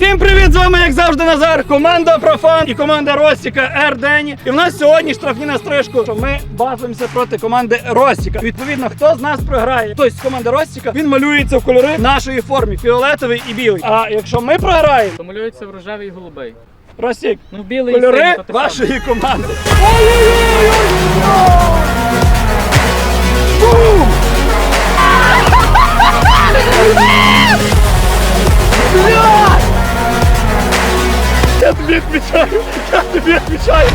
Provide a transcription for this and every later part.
Всім привіт! З вами, як завжди, Назар, команда Профан і команда Ростіка Р Дені. І в нас сьогодні штрафні на стрижку, що ми базуємося проти команди Ростіка. Відповідно, хто з нас програє? Хтось з команди Ростіка, він малюється в кольори нашої формі фіолетовий і білий. А якщо ми програємо, То малюється в рожевий і голубий. Ростік, Ну, білий кольори то саме. вашої команди. Я тобі відмічаю, я тобі відмічаю.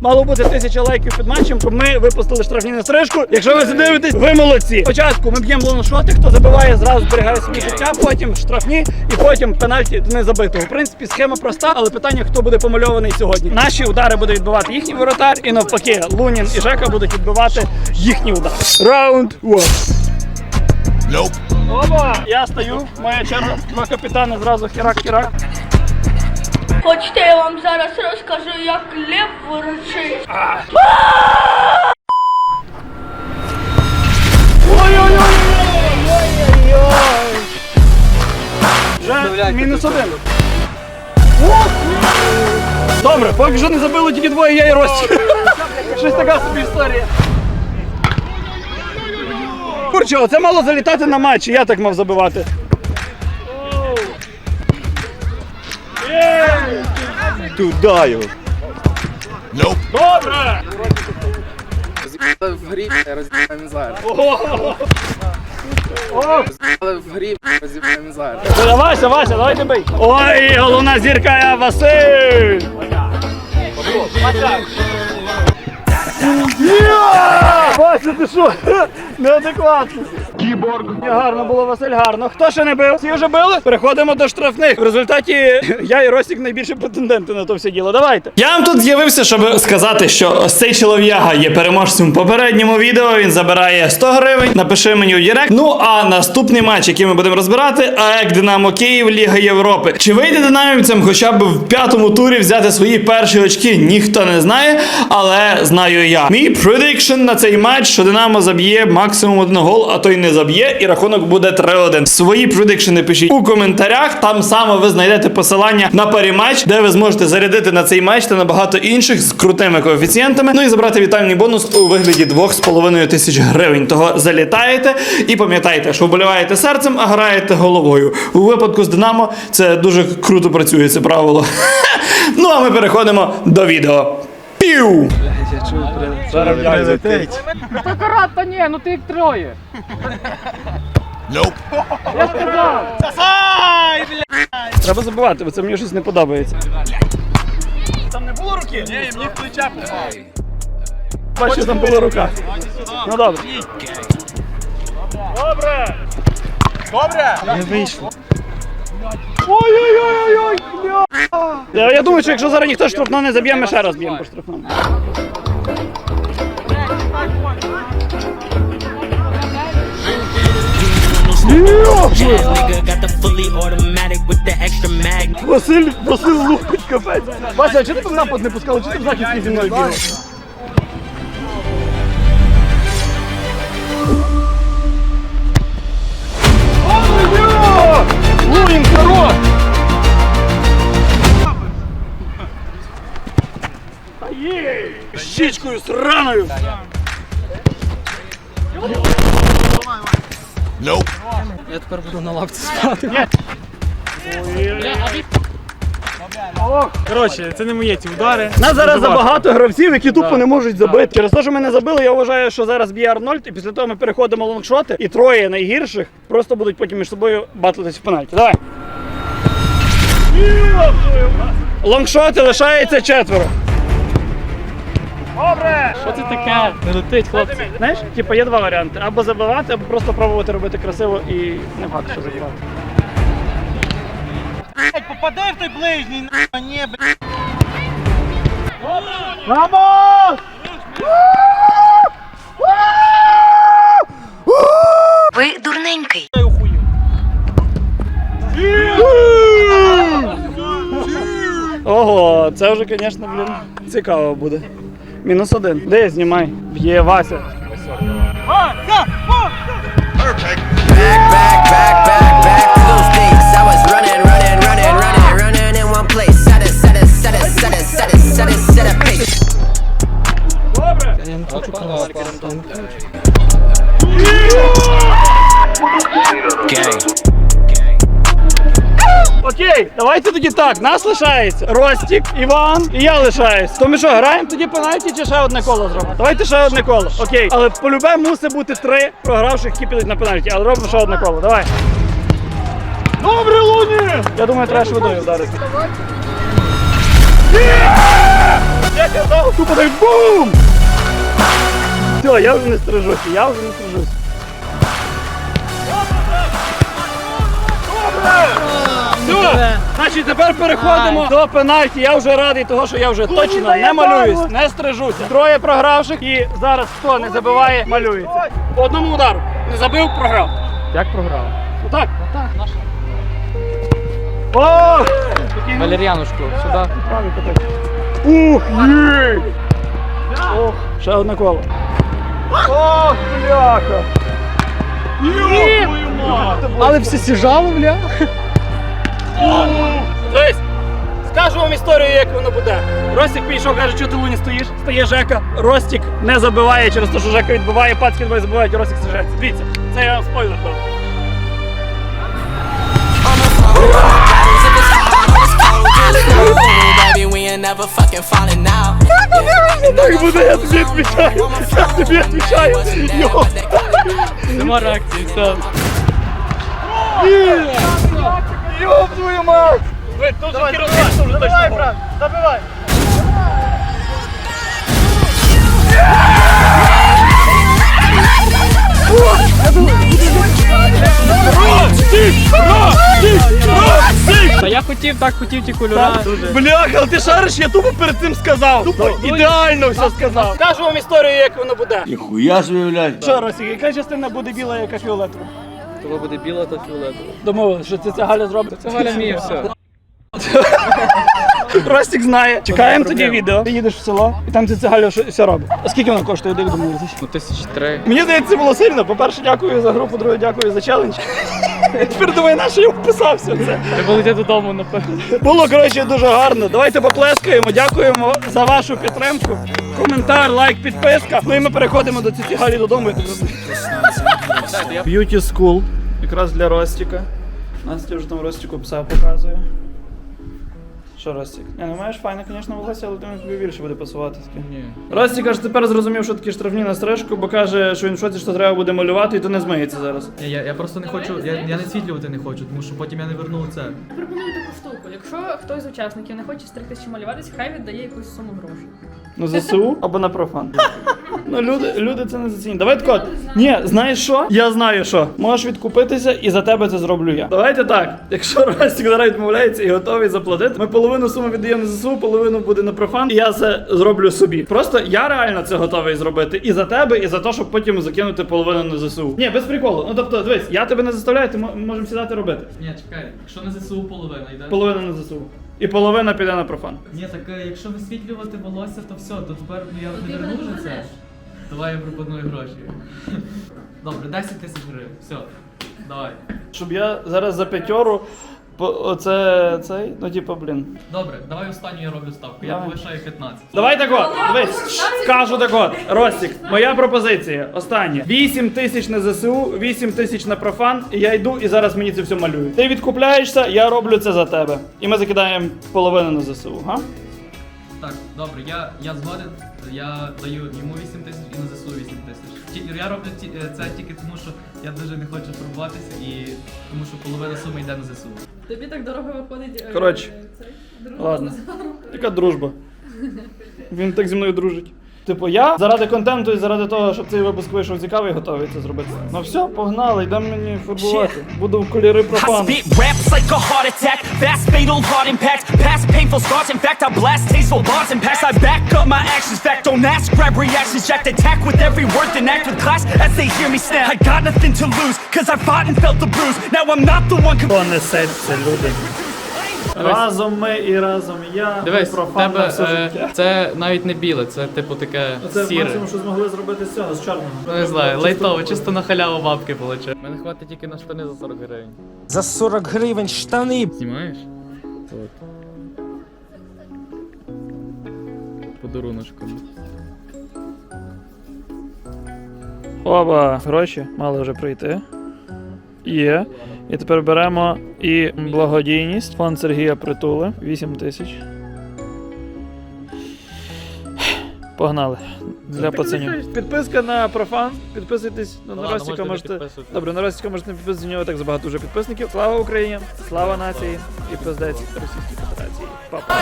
Мало бути тисяча лайків під матчем, щоб ми випустили штрафні на стрижку. Якщо ви задивитесь, ви молодці. Спочатку ми б'ємо лоношоти, хто забиває, зразу зберігає собі життя, потім штрафні і потім пенальті до незабитого. В принципі, схема проста, але питання, хто буде помальований сьогодні. Наші удари буде відбивати їхній воротар, і навпаки, Лунін і Жека будуть відбивати їхні удари. Раунд one. Опа! Я стою, моя черга. Два капітани зразу херак-херак. Хочете, я вам зараз розкажу, як лев ворочить. Ой-ой-ой! Вже мінус один. Добре, поки що не забили тільки двоє, я і Рості. Щось така собі історія. Курче, оце мало залітати на матчі, я так мав забивати. Туда його. Добре! Але в грі розіб'ємо зараз. Але в грі розіб'ємо зараз. Давай, Вася, Вася, давай ти бий. Ой, головна зірка я Василь! Вася, ти що? Неадекватно. Кіборг. Гарно було, Василь, гарно. Хто ще не бив? Всі вже били? Переходимо до штрафних. В результаті я і Ростік найбільші претенденти на то все діло. Давайте. Я вам тут з'явився, щоб сказати, що ось цей чолов'яга є переможцем в попередньому відео. Він забирає 100 гривень. Напиши мені у Директ. Ну а наступний матч, який ми будемо розбирати, АЕК Динамо Київ, Ліга Європи. Чи вийде динамівцям хоча б в п'ятому турі взяти свої перші очки? Ніхто не знає, але знаю я. Мій предикшн на цей матч, що Динамо заб'є максимум один гол, а то й не заб'є, і рахунок буде 3-1. Свої предикшени пишіть у коментарях. Там саме ви знайдете посилання на парі-матч, де ви зможете зарядити на цей матч та на багато інших з крутими коефіцієнтами. Ну і забрати вітальний бонус у вигляді 2,5 тисяч гривень. Того залітаєте і пам'ятайте, що вболіваєте серцем, а граєте головою. У випадку з Динамо це дуже круто працює це правило. ну а ми переходимо до відео. Пів! Та карат, та ні, ну ти їх троє. Треба забивати, бо це мені щось не подобається. Там не було руки? Ні, мені плеча Бачу, там була рука. Ну добре. Добре! Добре! Не вийшло. Ой-ой-ой-ой! Я, я думаю, що якщо зараз ніхто штрафно не заб'є, ми ще раз б'ємо по штрафному. Василь, Василь лупить капець. Вася, а чого ти там напад не пускав? Чого ти в захисті зі мною? Щічкою сраною! Я тепер буду на лавці спати. Коротше, це не мої ці удари. Нас зараз забагато гравців, які тупо не можуть забити. Через те, що ми не забили, я вважаю, що зараз б'є Арнольд, і після того ми переходимо лонгшоти, і троє найгірших просто будуть потім між собою батлитись в пенальті. Давай. Лонгшоти лишається четверо. Добре! Що це таке? Не летить, хлопці. Знаєш, типу є два варіанти: або забивати, або просто пробувати робити красиво і не багато що забивати. Попади в той ближній, на ні, блядь. Ви дурненький. Ого, це вже, звісно, блін, цікаво буде. Мінус один. Де знімай? Б'є Вася. Давайте тоді так. Нас лишається Ростік, Іван і я лишаюсь. То ми що, граємо тоді пенальті чи ще одне коло зробимо? Давайте ще одне коло. Окей. Але полюбе мусить бути три програвших, які підуть на пенальті. Але робимо ще одне коло. Давай. Добре, Луні! Я думаю, треба швидою казав, тупо так бум! Все, я вже не стрижуся, я вже не стрижуся. Все, значить тепер переходимо до пенальті. Я вже радий того, що я вже точно не малююсь, не стрижуся. Троє програвших і зараз хто не забиває, малюється. По одному удару. Не забив, програв. Як програв? Отак. Отак. О! Ну, сюди. Ух, є! Ох, ще одне коло. Ох, бляха! Йо, Але все сіжало, бля. Дивись, скажу вам історію, як воно буде. Ростік підійшов, каже, що ти луні стоїш? Стає Жека. Ростік не забиває через те, що Жека відбиває, пацки двоє забивають, Ростік сажається. Дивіться, це я вам спойлер дав. Baby, we ain't never fucking falling out. Так буде, я тобі відвічаю. Я тобі відвічаю. Йо. Нема реакції, все. Йоп твою мать! Ви тут же керівництво вже точно. Давай, брат, забивай. Та я хотів, так хотів ті кольора. Бляха, але ти шариш, я тупо перед цим сказав. Тупо ідеально все сказав. Скажу вам історію, як воно буде. Ніхуя собі, блядь. Що, Росік, яка частина буде біла, яка фіолетова? Коли буде біла, то фіолетова. Домовились, що це ця Галя зробить. Це Галя вміє все. Ростік знає. Чекаємо тоді відео. Ти їдеш в село, і там ця Галя що- все робить. А скільки воно коштує, де домовитись? Ну, тисячі три. Мені здається, це було сильно. По-перше, дякую за гру, по-друге, дякую за челендж. Тепер думаю, на що я вписався в це. Треба летіти додому, напевно. Було коротше дуже гарно. Давайте поплескаємо. Дякуємо за вашу підтримку. Коментар, лайк, підписка. Ну і ми переходимо до цієї Галі додому. Beauty School. Якраз для Ростіка. Настя вже там Ростіку пса показує. Що, Ростік? Не, ну маєш файне, звісно, волосся, але думаю, тобі більше буде пасувати таке. Ні. Ростік аж тепер зрозумів, що такі штрафні на стрижку, бо каже, що він в шоці, що треба буде малювати, і то не змиється зараз. Я, я, я просто не хочу, я, я не світлювати не хочу, тому що потім я не верну це. Пропоную таку штуку. Якщо хтось з учасників не хоче стригтися чи малюватися, хай віддає якусь суму грошей. На ЗСУ або на профан. Ну, люди, люди це не зацінюють. Давай тако. Ні, знаєш що? Я знаю що. Можеш відкупитися і за тебе це зроблю я. Давайте так. Якщо Ростік зараз відмовляється і готовий заплатити, ми половину суми віддаємо на ЗСУ, половину буде на профан, і я це зроблю собі. Просто я реально це готовий зробити і за тебе, і за те, щоб потім закинути половину на ЗСУ. Ні, без приколу. Ну тобто, дивись, я тебе не заставляю, ти мо- можемо сідати робити. Ні, чекай, якщо на ЗСУ половина йде. Половина на ЗСУ. І половина піде на профан. Ні, так е, якщо висвітлювати волосся, то все, то тепер ну, я не верну вже це. Давай я пропоную гроші. Добре, 10 тисяч гривень. Все, давай. Щоб я зараз за п'ятьору. По- Оце цей, ну типу, блін. Добре, давай останню я роблю ставку. Я Давай. повишаю 15. Давай так от, дивись, скажу так от. Ростік, моя пропозиція. Остання. 8 тисяч на ЗСУ, 8 тисяч на профан, і я йду і зараз мені це все малюють. Ти відкупляєшся, я роблю це за тебе. І ми закидаємо половину на ЗСУ, га? Так, добре, я, я згоден. Я даю йому 8 тисяч і на ЗСУ 8 тисяч. Ті- Я роблю ті- е, це тільки тому, що я дуже не хочу турбуватися і тому що половина суми йде на ЗСУ. Тобі так дорого виходить. е, Коротше, цей, дружба ладно. за. Яка дружба? Він так зі мною дружить. Типу, я заради контенту і заради того, щоб цей випуск вийшов цікавий, готовий це зробити. Ну все, погнали, йдемо мені фарбувати. Буду в кольори I профану. spit raps like a heart attack, fast fatal heart impact, past painful scars. In fact, I blast tasteful bars and packs. I back up my actions, fact don't ask, grab reactions, jacked attack with every word, then act with class as they hear me snap. I got nothing to lose, cause I fought and felt the bruise. Now I'm not the one. Хто несеться, люди? Разом ми і разом я. Дивись, в профан на тебе все е, життя. це навіть не біле, це типу таке Це сіре. максимум, що змогли зробити з цього, з чорного. Ну, Не знаю, лайтово, чисто на халяву бабки получив. Мене хватить тільки на штани за 40 гривень. За 40 гривень штани. Знімаєш? От. Подаруночком. Оба, гроші мали вже прийти. Є. І тепер беремо і благодійність. Фонд Сергія Притули 8 тисяч. Погнали. Для пацанів. Підписка на профан. Підписуйтесь на Ну Ростіка. можете Можете. Добре, на Ростіка можете не підписуватися, у нього так забагато вже підписників. Слава Україні! Слава нації і пиздець Російській Федерації. Па-па.